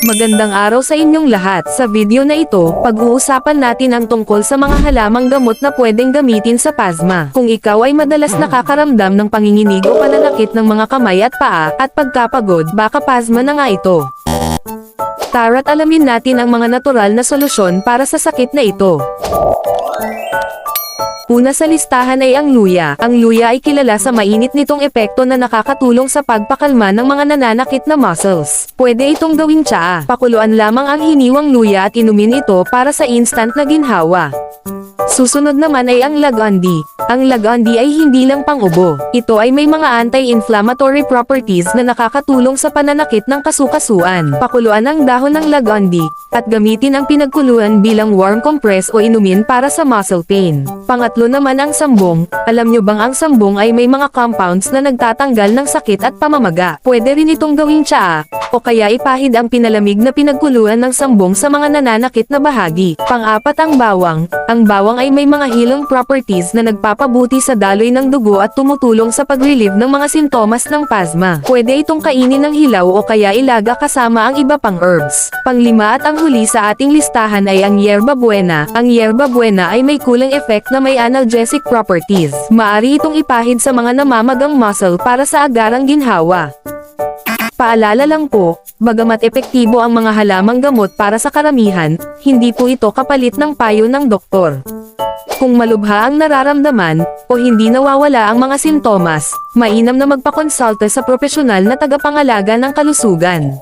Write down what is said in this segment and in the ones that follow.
Magandang araw sa inyong lahat. Sa video na ito, pag-uusapan natin ang tungkol sa mga halamang gamot na pwedeng gamitin sa pasma. Kung ikaw ay madalas nakakaramdam ng panginginig o pananakit ng mga kamay at paa, at pagkapagod, baka pasma na nga ito. Tara't alamin natin ang mga natural na solusyon para sa sakit na ito. Una sa listahan ay ang luya. Ang luya ay kilala sa mainit nitong epekto na nakakatulong sa pagpakalma ng mga nananakit na muscles. Pwede itong gawing tsaa. Pakuluan lamang ang hiniwang luya at inumin ito para sa instant na ginhawa. Susunod naman ay ang lagandi. Ang lagandi ay hindi lang pang-ubo. Ito ay may mga anti-inflammatory properties na nakakatulong sa pananakit ng kasukasuan. Pakuluan ang dahon ng lagandi, at gamitin ang pinagkuluan bilang warm compress o inumin para sa muscle pain. Pangatlo naman ang sambong. Alam nyo bang ang sambong ay may mga compounds na nagtatanggal ng sakit at pamamaga. Pwede rin itong gawing tsaa, o kaya ipahid ang pinalamig na pinagkuluan ng sambong sa mga nananakit na bahagi. Pang-apat ang bawang. Ang bawang ay may mga healing properties na nagpapabuti sa daloy ng dugo at tumutulong sa pag-relieve ng mga sintomas ng pasma. Pwede itong kainin ng hilaw o kaya ilaga kasama ang iba pang herbs. Panglima at ang huli sa ating listahan ay ang yerba buena. Ang yerba buena ay may cooling effect na may analgesic properties. Maari itong ipahid sa mga namamagang muscle para sa agarang ginhawa. Paalala lang po, bagamat epektibo ang mga halamang gamot para sa karamihan, hindi po ito kapalit ng payo ng doktor. Kung malubha ang nararamdaman, o hindi nawawala ang mga sintomas, mainam na magpakonsulta sa profesional na tagapangalaga ng kalusugan.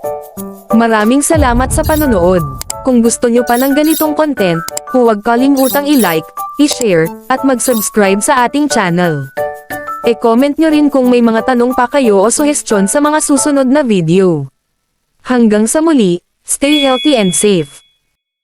Maraming salamat sa panonood. Kung gusto nyo pa ng ganitong content, huwag kalimutang i-like, i-share, at mag-subscribe sa ating channel. E-comment nyo rin kung may mga tanong pa kayo o suhestyon sa mga susunod na video. Hanggang sa muli, stay healthy and safe.